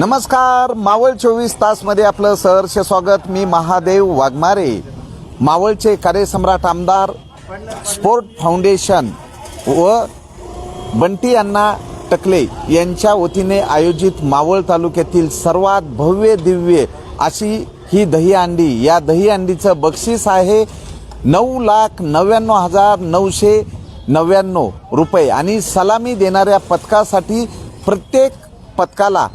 नमस्कार मावळ चोवीस तासमध्ये आपलं सहर्ष स्वागत. मी महादेव वाघमारे मावळचे कार्यसम्राट आमदार स्पोर्ट फाउंडेशन व बंटी अण्णा टकले यांच्या वतीने आयोजित मावळ तालुक्यातील सर्वात भव्य दिव्य अशी ही दहीहंडी या दहीहंडीचं बक्षीस आहे नऊ लाख नव्याण्णव हजार नऊशे नव्याण्णव रुपये. आणि सलामी देणाऱ्या पथकासाठी प्रत्येक पथकाला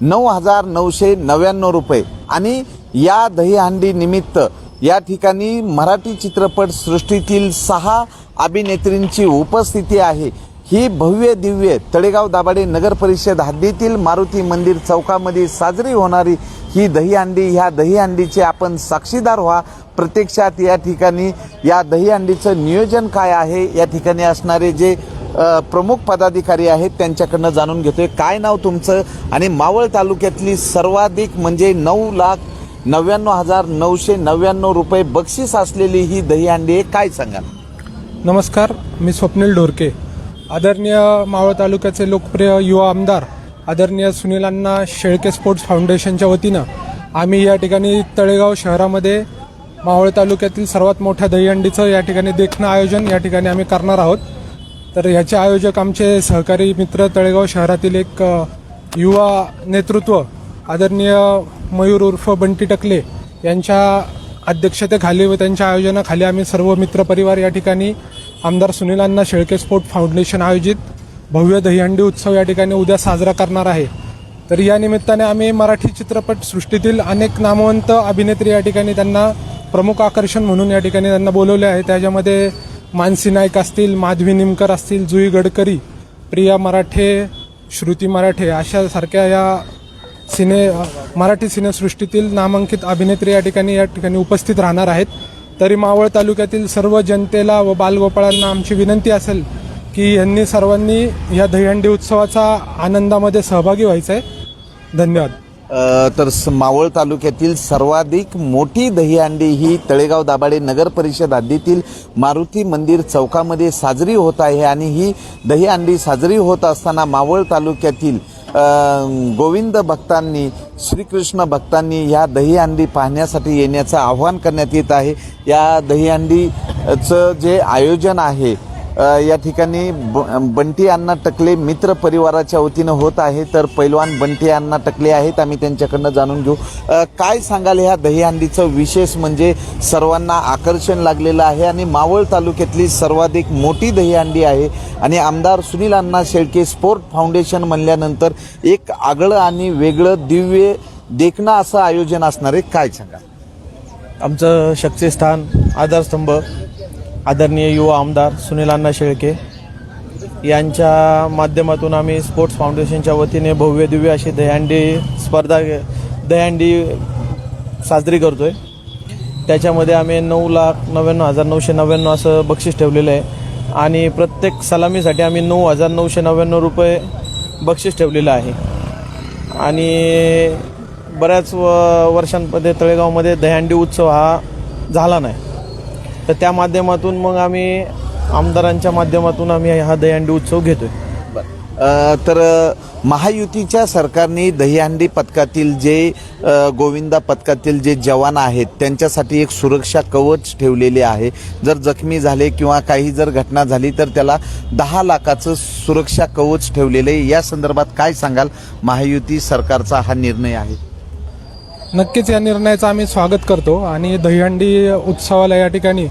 नऊ हजार नऊशे नव्याण्णव रुपये. आणि या दहीहंडी निमित्त या ठिकाणी मराठी चित्रपट सृष्टीतील सहा अभिनेत्रींची उपस्थिती आहे. ही भव्य दिव्य तळेगाव दाभाडे नगर परिषद हद्दीतील मारुती मंदिर चौकामध्ये साजरी होणारी ही दहीहंडी ह्या दहीहंडीचे आपण साक्षीदार व्हा. प्रत्यक्षात या ठिकाणी या दहीहंडीचं नियोजन काय आहे? या ठिकाणी असणारे जे प्रमुख पदाधिकारी आहेत त्यांच्याकडनं जाणून घेतोय. काय नाव तुमचं? आणि मावळ तालुक्यातली सर्वाधिक म्हणजे नऊ लाख नव्याण्णव हजार नऊशे नव्याण्णव रुपये बक्षीस असलेली ही दहीहंडी आहे. काय सांगाल? नमस्कार मी स्वप्नील ढोरके. आदरणीय मावळ तालुक्याचे लोकप्रिय युवा आमदार आदरणीय सुनीलांना शेळके स्पोर्ट्स फाउंडेशनच्या वतीनं आम्ही या ठिकाणी तळेगाव शहरामध्ये मावळ तालुक्यातील सर्वात मोठ्या दहीहंडीचं या ठिकाणी देखणं आयोजन या ठिकाणी आम्ही करणार आहोत. तर ह्याचे आयोजक आमचे सहकारी मित्र तळेगाव शहरातील एक युवा नेतृत्व आदरणीय मयूर उर्फ बंटी टकले यांच्या अध्यक्षतेखाली व त्यांच्या आयोजनाखाली आम्ही सर्व मित्रपरिवार या ठिकाणी आमदार सुनीलांना शेळके स्पोर्ट फाउंडेशन आयोजित भव्य दहीहंडी उत्सव या ठिकाणी उद्या साजरा करणार आहे. तर या निमित्ताने आम्ही मराठी चित्रपट सृष्टीतील अनेक नामवंत अभिनेत्री या ठिकाणी त्यांना प्रमुख आकर्षण म्हणून या ठिकाणी त्यांना बोलवले आहे. त्याच्यामध्ये मानसी नाईक असतील माधवी निमकर असतील जुई गडकरी प्रिया मराठे श्रुती मराठे अशा सारख्या या सिने मराठी सिनेसृष्टीतील नामांकित अभिनेत्री या ठिकाणी या ठिकाणी उपस्थित राहणार आहेत. तरी मावळ तालुक्यातील सर्व जनतेला व बालगोपाळांना आमची विनंती असेल की यांनी सर्वांनी या दहीहंडी उत्सवाचा आनंदामध्ये सहभागी व्हायचं आहे धन्यवाद. अ, तर स- मावळ तालुक्यातील सर्वाधिक मोठी दहीहंडी ही तळेगाव दाभाडे नगर परिषद हद्दीतील मारुती मंदिर चौकामध्ये साजरी होत आहे आणि ही दहीहंडी साजरी होत असताना मावळ तालुक्यातील अ, गोविंद भक्तांनी श्रीकृष्ण भक्तांनी ह्या दहीहंडी पाहण्यासाठी येण्याचं आवाहन करण्यात येत आहे. या दहीहंडीचं जे आयोजन आहे या ठिकाणी ब- बंटी अण्णा टकले मित्र परिवाराच्या वतीनं होत आहे. तर पैलवान बंटी अण्णा टकले आहेत. आम्ही त्यांच्याकडनं जाणून घेऊ. काय सांगाल ह्या दहीहंडीचं विशेष म्हणजे सर्वांना आकर्षण लागलेलं आहे आणि मावळ तालुक्यातली सर्वाधिक मोठी दहीहंडी आहे. आणि आमदार सुनील अण्णा शेळके स्पोर्ट फाउंडेशन म्हणल्यानंतर एक आगळं आणि वेगळं दिव्य देखणं असं आयोजन असणार आहे. काय सांगा आमचं शक्तिस्थान आधारस्तंभ आदरणीय युवा आमदार सुनील अण्णा शेळके यांच्या माध्यमातून आम्ही स्पोर्ट्स फाउंडेशनच्या वतीने भव्य दिव्य अशी दहीहंडी स्पर्धा दहीहंडी साजरी करतो आहे त्याच्यामध्ये आम्ही नऊ लाख नव्याण्णव हजार नऊशे नव्याण्णव असं बक्षीस ठेवलेलं आहे. आणि प्रत्येक सलामीसाठी आम्ही नऊ हजार नऊशे नव्याण्णव रुपये बक्षीस ठेवलेलं आहे. आणि बऱ्याच व वर्षांमध्ये तळेगावमध्ये दहीहंडी उत्सव हा झाला नाही. तर त्या माध्यमातून मग आम्ही आमदारांच्या माध्यमातून आम्ही हा दहीहंडी उत्सव घेतोय. तर महायुतीच्या सरकारने दहीहंडी पथकातील जे गोविंदा पथकातील जे जवान आहेत त्यांच्यासाठी एक सुरक्षा कवच ठेवलेले आहे. जर जखमी झाले किंवा काही जर घटना झाली तर त्याला दहा लाखाचं सुरक्षा कवच ठेवलेलं आहे. या संदर्भात काय सांगाल? महायुती सरकारचा हा निर्णय आहे. नक्कीच या निर्णयाचं आम्ही स्वागत करतो आणि दहीहंडी उत्सवाला या ठिकाणी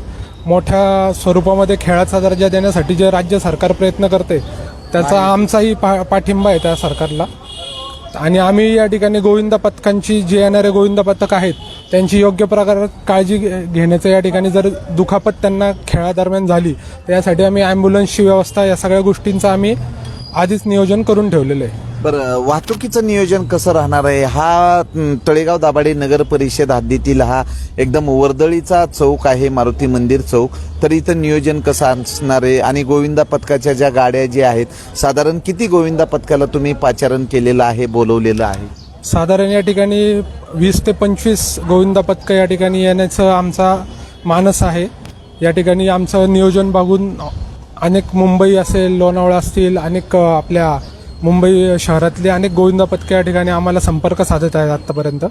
मोठ्या स्वरूपामध्ये खेळाचा दर्जा देण्यासाठी जे राज्य सरकार प्रयत्न करते त्याचा आमचाही पा पाठिंबा आहे त्या सरकारला. आणि आम्ही या ठिकाणी गोविंदा पथकांची जे येणारे गोविंदा पथक आहेत त्यांची योग्य प्रकारे काळजी घे- घेण्याचं या ठिकाणी जर दुखापत त्यांना खेळादरम्यान झाली तर यासाठी आम्ही ॲम्ब्युलन्सची व्यवस्था या सगळ्या गोष्टींचं आम्ही आधीच नियोजन करून ठेवलेलं आहे. बरं वाहतुकीचं नियोजन कसं राहणार आहे? हा तळेगाव दाभाडे नगर परिषद हद्दीतील हा एकदम वर्दळीचा चौक आहे मारुती मंदिर चौक. तर इथं नियोजन कसं असणार आहे? आणि गोविंदा पथकाच्या ज्या गाड्या ज्या आहेत साधारण किती गोविंदा पथकाला तुम्ही पाचारण केलेलं आहे बोलवलेलं आहे? साधारण या ठिकाणी वीस ते पंचवीस गोविंदा पथकं या ठिकाणी येण्याचं आमचा मानस आहे. या ठिकाणी आमचं नियोजन बघून अनेक मुंबई असेल लोणावळा असतील अनेक आपल्या मुंबई शहरातले अनेक गोविंदा पथके या ठिकाणी आम्हाला संपर्क साधत आहेत आत्तापर्यंत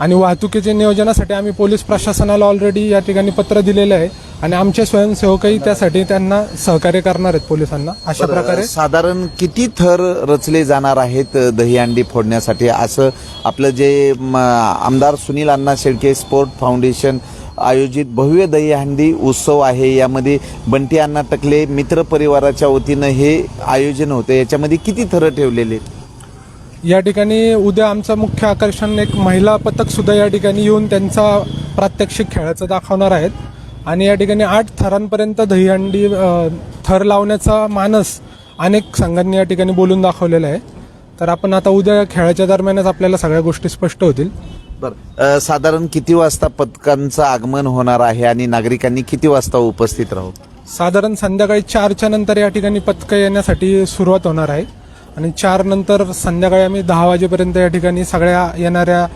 आणि वाहतुकीच्या नियोजनासाठी आम्ही पोलीस प्रशासनाला ऑलरेडी या ठिकाणी पत्र दिलेलं आहे. आणि आमचे स्वयंसेवकही त्यासाठी त्यांना सहकार्य करणार आहेत पोलिसांना. अशा प्रकारे साधारण किती थर रचले जाणार आहेत दहीहंडी फोडण्यासाठी? असं आपलं जे आमदार सुनील अण्णा शेळके स्पोर्ट फाउंडेशन आयोजित भव्य दहीहंडी उत्सव आहे. यामध्ये बंटी अण्णा टकले मित्र परिवाराच्या वतीनं हे आयोजन होतं. याच्यामध्ये किती थरं ठेवलेले या ठिकाणी उद्या आमचं मुख्य आकर्षण एक महिला पथक सुद्धा या ठिकाणी येऊन त्यांचा प्रात्यक्षिक खेळाचं दाखवणार आहेत. आणि या ठिकाणी आठ थरांपर्यंत दहीहंडी थर लावण्याचा मानस अनेक संघांनी या ठिकाणी बोलून दाखवलेला आहे. तर आपण आता उद्या खेळाच्या दरम्यानच आपल्याला सगळ्या गोष्टी स्पष्ट होतील. बर. साधारण किती वाजता पथकांचं आगमन होणार आहे आणि नागरिकांनी किती वाजता उपस्थित राहू? साधारण संध्याकाळी चारच्या नंतर या ठिकाणी पथकं येण्यासाठी सुरुवात होणार आहे. आणि चार नंतर संध्याकाळी आम्ही दहा वाजेपर्यंत या ठिकाणी सगळ्या येणाऱ्या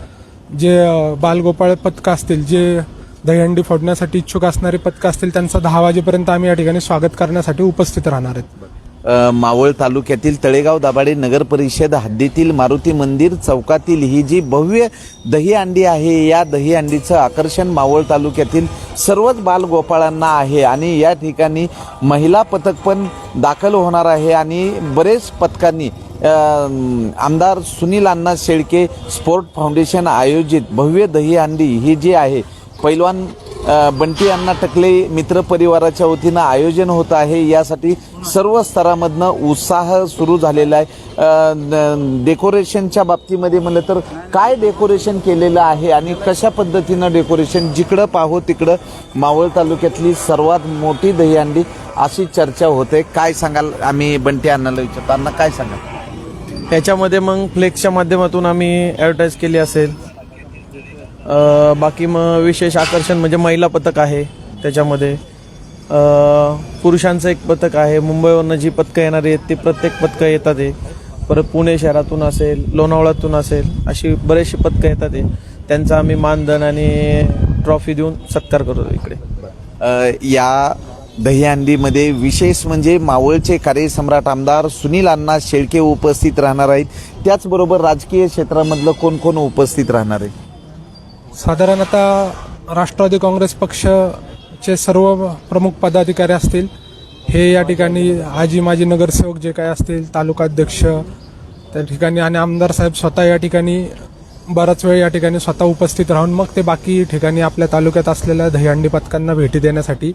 जे बालगोपाळ पथकं असतील जे दहीहंडी फोडण्यासाठी इच्छुक असणारी पथकं असतील त्यांचं दहा वाजेपर्यंत आम्ही या ठिकाणी स्वागत करण्यासाठी उपस्थित राहणार आहेत. मावळ तालुक्यातील तळेगाव दाभाडे नगर परिषद हद्दीतील मारुती मंदिर चौकातील ही जी भव्य दहीहंडी आहे या दहीहंडीचं आकर्षण मावळ तालुक्यातील सर्वच बालगोपाळांना आहे आणि या ठिकाणी महिला पथक पण दाखल होणार आहे आणि बरेच पथकांनी आमदार सुनील अण्णा शेळके स्पोर्ट फाउंडेशन आयोजित भव्य दहीहंडी ही जी आहे पैलवान बंटी अण्णा टकले मित्र परिवाराच्या वतीनं आयोजन होत आहे. यासाठी सर्व स्तरामधनं उत्साह सुरू झालेला आहे. डेकोरेशनच्या बाबतीमध्ये म्हणलं तर काय डेकोरेशन केलेलं आहे आणि कशा पद्धतीनं डेकोरेशन जिकडं पाहो तिकडं मावळ तालुक्यातली सर्वात मोठी दहीहंडी अशी चर्चा होते. काय सांगाल आम्ही बंटी अण्णाला विचारतो. अण्णा काय सांगाल? त्याच्यामध्ये मग फ्लेक्सच्या माध्यमातून आम्ही ॲडव्हर्टाईज केली असेल. बाकी मग विशेष आकर्षण म्हणजे महिला पथक आहे त्याच्यामध्ये. पुरुषांचं एक पथक आहे. मुंबईवरनं जी पथकं येणार आहेत ती प्रत्येक पथकं येतात आहे परत पुणे शहरातून असेल लोणावळ्यातून असेल अशी बरेचशी पथकं येतात आहे त्यांचा आम्ही मानधन आणि ट्रॉफी देऊन सत्कार करतो इकडे. या दहीहंडीमध्ये विशेष म्हणजे मावळचे कार्यसम्राट आमदार सुनील अण्णा शेळके उपस्थित राहणार आहेत. त्याचबरोबर राजकीय क्षेत्रामधलं कोण कोण उपस्थित राहणार आहे? साधारण आता राष्ट्रवादी काँग्रेस पक्षचे सर्व प्रमुख पदाधिकारी असतील हे या ठिकाणी आजी माजी नगरसेवक जे काय असतील तालुकाध्यक्ष त्या ठिकाणी आणि आमदार साहेब स्वतः या ठिकाणी बराच वेळ या ठिकाणी स्वतः उपस्थित राहून मग ते बाकी ठिकाणी आपल्या तालुक्यात असलेल्या दहीहंडी पथकांना भेटी देण्यासाठी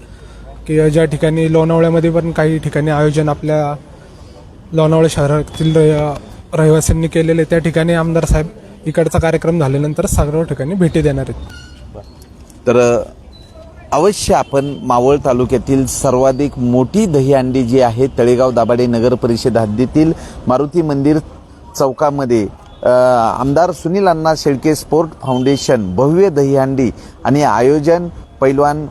की ज्या ठिकाणी लोणावळ्यामध्ये पण काही ठिकाणी आयोजन आपल्या लोणावळा शहरातील रहिवाशांनी रहिवासींनी केलेले त्या ठिकाणी आमदार साहेब इकडचा कार्यक्रम झाल्यानंतर सर्व ठिकाणी भेटी देणार आहेत. तर अवश्य आपण मावळ तालुक्यातील सर्वाधिक मोठी दहीहंडी जी आहे तळेगाव दाभाडे नगर परिषद हद्दीतील मारुती मंदिर चौकामध्ये आमदार सुनील अण्णा शेळके स्पोर्ट फाउंडेशन भव्य दहीहंडी आणि आयोजन पैलवान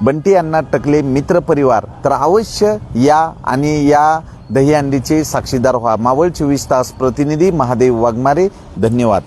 बंटी अण्णा टकले मित्र परिवार. तर अवश्य या आणि या दहीहंडीचे साक्षीदार व्हा. मावळ चोवीस तास प्रतिनिधी महादेव वाघमारे धन्यवाद.